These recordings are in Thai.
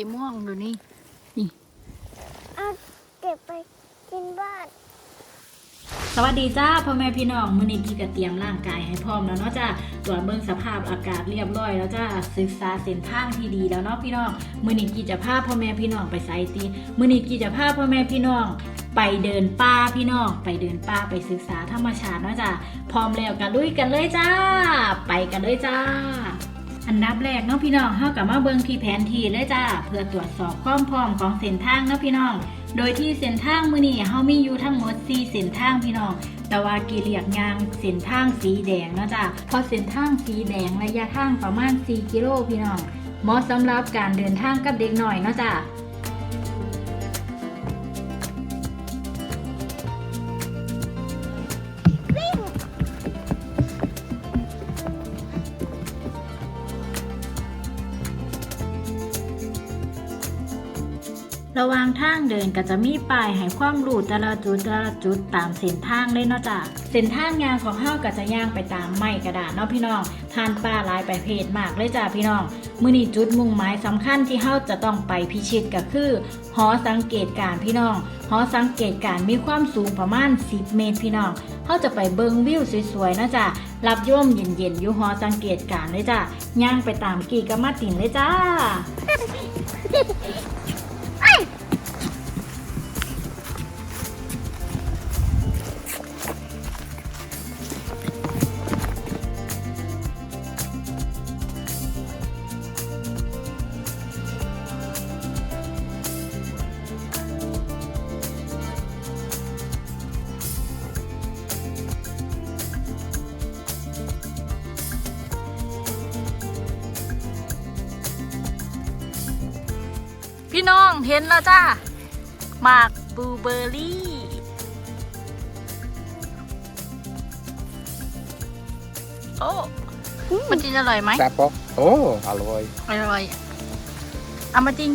สีม่วงดูนี่เอาเก็บไปกินบ้าน สวัสดีจ้าพ่อแม่พี่น้องมื้อนี้กี้ก็เตรียมร่างกายให้พร้อมแล้วเนาะจ้าตรวจเบิ่งสภาพอากาศเรียบร้อยแล้วจ้าศึกษาเส้นทางที่ดีแล้วเนาะพี่น้องมื้อนี้กี้จะพาพ่อแม่พี่น้องไปไสตีมื้อนี้กี้จะพาพ่อแม่พี่น้องไปเดินป่าพี่น้องไปเดินป่าไปศึกษาธรรมชาติเนาะจ้าพร้อมแล้วกันลุยกันเลยจ้า ไปกันเลยจ้า อันดับแรกเนาะพี่น้องเฮากับมาเบิ่งที่แผนที่เลยจ้าเพื่อตรวจสอบความพร้อมของเส้นทางเนาะพี่น้อง โดยที่เส้นทางมื้อนี้เฮามีอยู่ทั้งหมด4เส้นทางพี่น้องแต่ว่ากีเรียกยางเส้นทางสีแดงเนาะจ้ะพอเส้นทางสีแดงระยะทางประมาณ 4 กิโลพี่น้องเหมาะสำหรับการเดินทางกับเด็กหน่อยเนาะจ้ะ ระวางทางเดินก็จะมีป้ายให้ความรู้แต่ละจุดแต่ละจุดตามเส้นทางเลยเนาะจ้ะเส้นทางยางของเฮาก็จะย่างไปตามไม้กระดาษเนาะพี่น้องผ่านป่าลายปเภทมากเลยจ้ะพี่น้องมื้อนี้จุดมุ่งหมายสำคัญที่เฮาจะต้องไปพิชิตก็คือหอสังเกตการ์พี่น้องหอสังเกตการ์มีความสูงประมาณ 10 เมตรพี่น้องเฮาจะไปเบิงวิวสวยๆนะจ้ะรับย่มเย็นๆอยู่หอสังเกตการ์เลยจ้ะย่างไปตามกี่กะมาตินเลยจ้า พี่น้องเห็นแล้วจ้าหมากบลูเบอร์รี่ โอ้ มันจะอร่อยไหมแซ่บปะโอ้อร่อยอร่อยเอามาจริง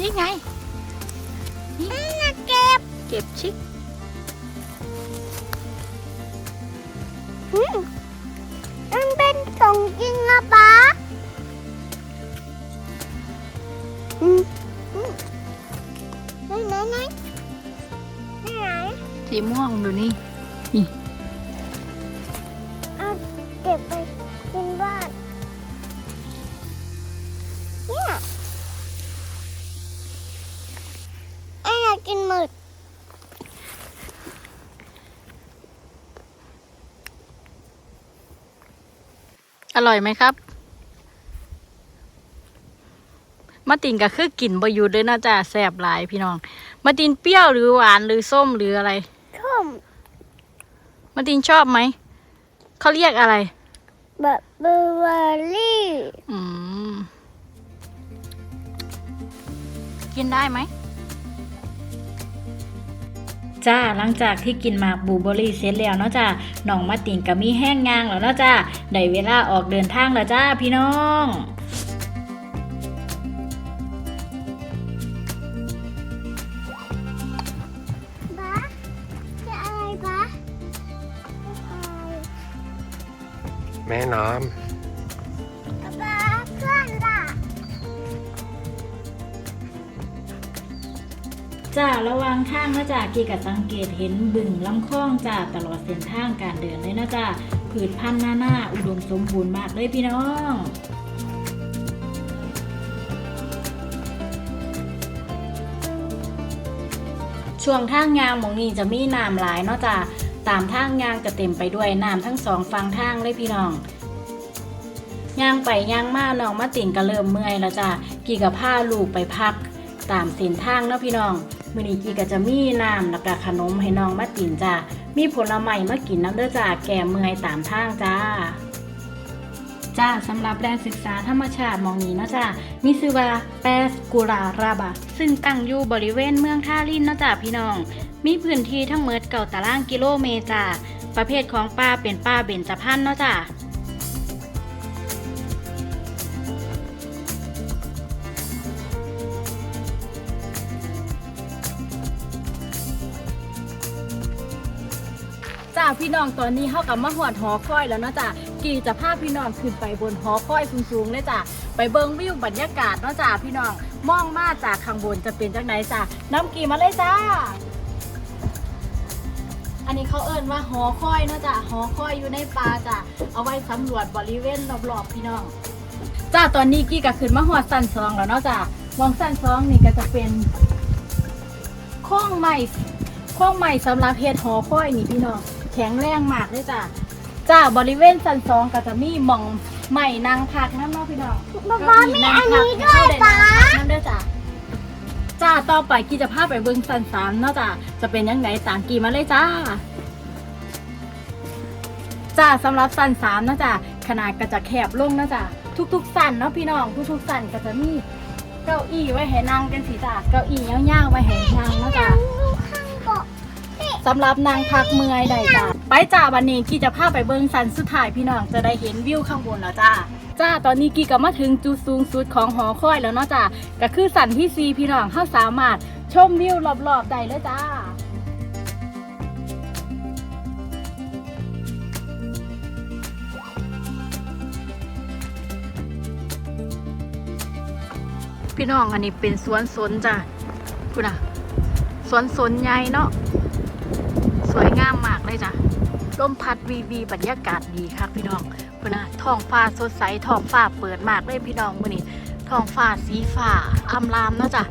นี่ไงนี่เก็บ เก็บชิคอื อร่อยไหมครับ มาตินก็คือกินบอยู่เลยนะจ้าแสบหลายพี่น้อง มาตินเปรี้ยวหรือหวานหรือส้มหรืออะไรทุ่มมาตินชอบไหม เขาเรียกอะไรแบบเบอร์เบอร์รี่ อืม กินได้ไหม จ้าหลังจากที่กินหมากบลูเบอร์รี่เสร็จแล้วเนาะจ้าน้องมาตินก็มีแห้งงางแล้วเนาะจ้าได้เวลาออกเดินทางแล้วจ้าพี่น้องบ้าจะอะไรบ้าแม่น้บ้ จ้าระวังทางนะจ้ากีกับสังเกตเห็นบึงลำคลองจ้าตลอดเส้นทางการเดินเลยนะจ้าผืชพันธุ์หน้าหน้าอุดมสมบูรณ์มากเลยพี่น้องช่วงทางยางหมองนี้จะมีน้ำหลายเนาะจ้าตามทางยางจะเต็มไปด้วยน้ำทั้งสองฝั่งทางเลยพี่น้องย่างไปย่างมาน้องมาติ่งก็เริ่มเมื่อยแล้วจ้ากี่กับผ้าลูกไปพัก ตามเส้นทางเนาะพี่น้อง มื้อนี้กีก็จะมีน้ำแล้วก็ขนมให้น้องมาตินจ้ามีผลไม้มากินน้ำเด้อจ้าแก่เมื่อยตามทางจ้าจ้าสำหรับแหล่งศึกษาธรรมชาติมองนี้เนาะจ้ามีชื่อว่าแปสกุราราบะซึ่งตั้งอยู่บริเวณเมืองท่าลินเนาะจ้าพี่น้อง มีพื้นที่ทั้งหมดเก่าตารางกิโลเมตรจ้าประเภทของป่าเป็นป่าเบญจพรรณเนาะจ้า จ้าพี่น้องตอนนี้เฮากับมาหอดหอคอยแล้วเนาะจ้ากีจะพาพี่น้องขึ้นไปบนหอคอยสูงๆเลยจ้ะไปเบิ่งวิวบรรยากาศเนาะจ้ะพี่น้องมองมาจากข้างบนจะเป็นจังไหนจ้ะน้ำกีมาเลยจ้า อันนี้เขาเอิ้นว่าหอคอยเนาะจ้ะหอคอยอยู่ในป่าจ้ะเอาไว้สำรวจบริเวณรอบๆพี่น้องจ้าตอนนี้กี้ก็ขึ้นมาหัวสั้นสองแล้วเนาะจ้ะมองสั้นสองนี่ก็จะเป็นโค้งใหม่โค้งใหม่สำหรับเฮ็ดหอคอยนี่พี่น้อง แข็งแรงมากเลยจ้ะจ้าบริเวณสั้นสองก็จะมีหมองใหม่นางพักน้ำเนาะพี่น้องป๊าป๊ามีอันนี้ด้วยป๊าน้ำด้วยจ้ะจ้าต่อไปกี่จะพาไปเบิ้งสันสามเนาะจ้ะจะเป็นยังไงตามกี่มาเลยจ้าจ้าสำหรับสันสามเนาะจ้ะขนาดก็จะแคบลงเนาะจ้ะทุกๆสันเนาะพี่น้องทุกๆสันก็จะมีเก้าอี้ไว้ให้นั่งกันสิจ้ะเก้าอี้ย่างๆไว้ให้นั่งเนาะจ้ะข้างเกาะ สำหรับนางพักเมื่อยได้จ้ะไปจ้าวันนี้กี่จะพาไปเบิ้งสันสุดท้ายพี่น้องจะได้เห็นวิวข้างบนแล้วจ้าจ้าตอนนี้กี่ก็มาถึงจุดสูงสุดของหอคอยแล้วเนาะจ้าก็คือสันที่ซีพี่น้องเขาสามารถชมวิวรอบๆได้เลยจ้าพี่น้องอันนี้เป็นสวนสนจ้ะคุณอะสวนสนใหญ่เนาะ สวยงามมากเลยจ้ะลมพัดวีวีบรรยากาศดีครับพี่น้องคุณนะท้องฟ้าสดใสท้องฟ้าเปิดมากเลยพี่น้องวันนี้ท้องฟ้าสีฟ้าอำรามนะจ้ะ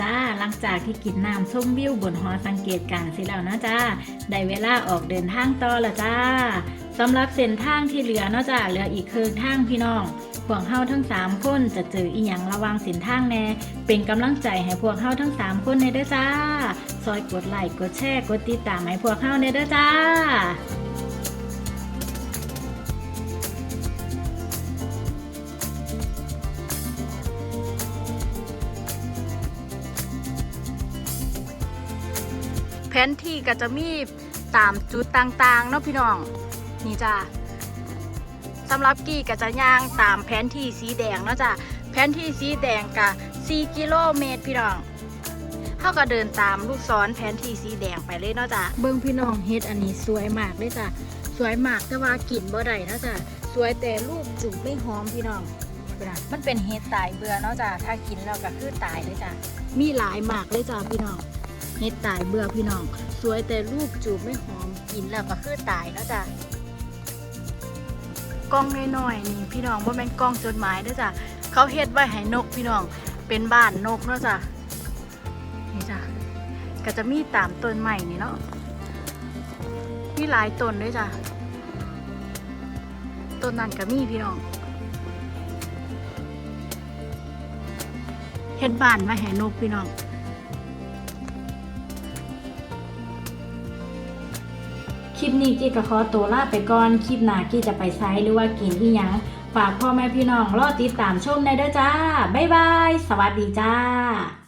จ้า หลังจากที่กินน้ำส้มวิวบนหอสังเกตการณ์สิแล้วนะจ้า ได้เวลาออกเดินทางต่อละจ้าสำหรับเส้นทางที่เหลือเนาะจ้า เหลืออีกครึ่งทางพี่น้อง พวกเฮาทั้ง 3 คนจะเจออีหยังระวังเส้นทางแน่ เป็นกำลังใจให้พวกเฮาทั้ง 3 คนในเด้อจ้า ซอยกดไลค์ กดแชร์ กดติดตามให้พวกเฮาในเด้อจ้า แผนที่ก็จะมีตามจุดต่างๆเนาะพี่น้อง นี่จ้าสำหรับกี่ก็จะย่างตามแผนที่สีแดงเนาะจ้ะแผนที่สีแดงกะ4กิโลเมตรพี่น้องเขาก็เดินตามลูกศรแผนที่สีแดงไปเลยเนาะจ้ะเบิ้งพี่น้องเฮ็ดอันนี้สวยมากเลยจ้ะสวยมากแต่ว่ากินบ่ได้เนาะจ้ะสวยแต่รูปจุกไม่หอมพี่น้องพี่น้องมันเป็นเฮ็ดตายเบื่อเนาะจ้ะถ้ากินแล้วก็คือตายเลยจ้ะมีหลายมากเลยจ้ะพี่น้อง เฮ็ดตายเบื่อพี่น้อง สวยแต่รูปจูบไม่หอมกินแล้วก็คือตายเนาะจ้ะกล้องน้อยๆนี่พี่น้องว่าแม่นกล้องจดหมายเด้อจ้ะเขาเฮ็ดไว้ให้นกพี่น้องเป็นบ้านนกเนาะจ้ะนี่จ้ะก็จะมีตามต้นใหม่นี่เนาะมีหลายต้นด้วยจ้ะต้นนั้นก็มีพี่น้องเฮ็ดบ้านไว้ให้นกพี่น้อง คลิปนี้กี้ก็ขอตัวลาไปก่อน คลิปหน้ากี้จะไปไซหรือว่ากินที่ยังฝากพ่อแม่พี่น้องรอติดตามชมได้เด้อจ้า บ๊ายบาย สวัสดีจ้า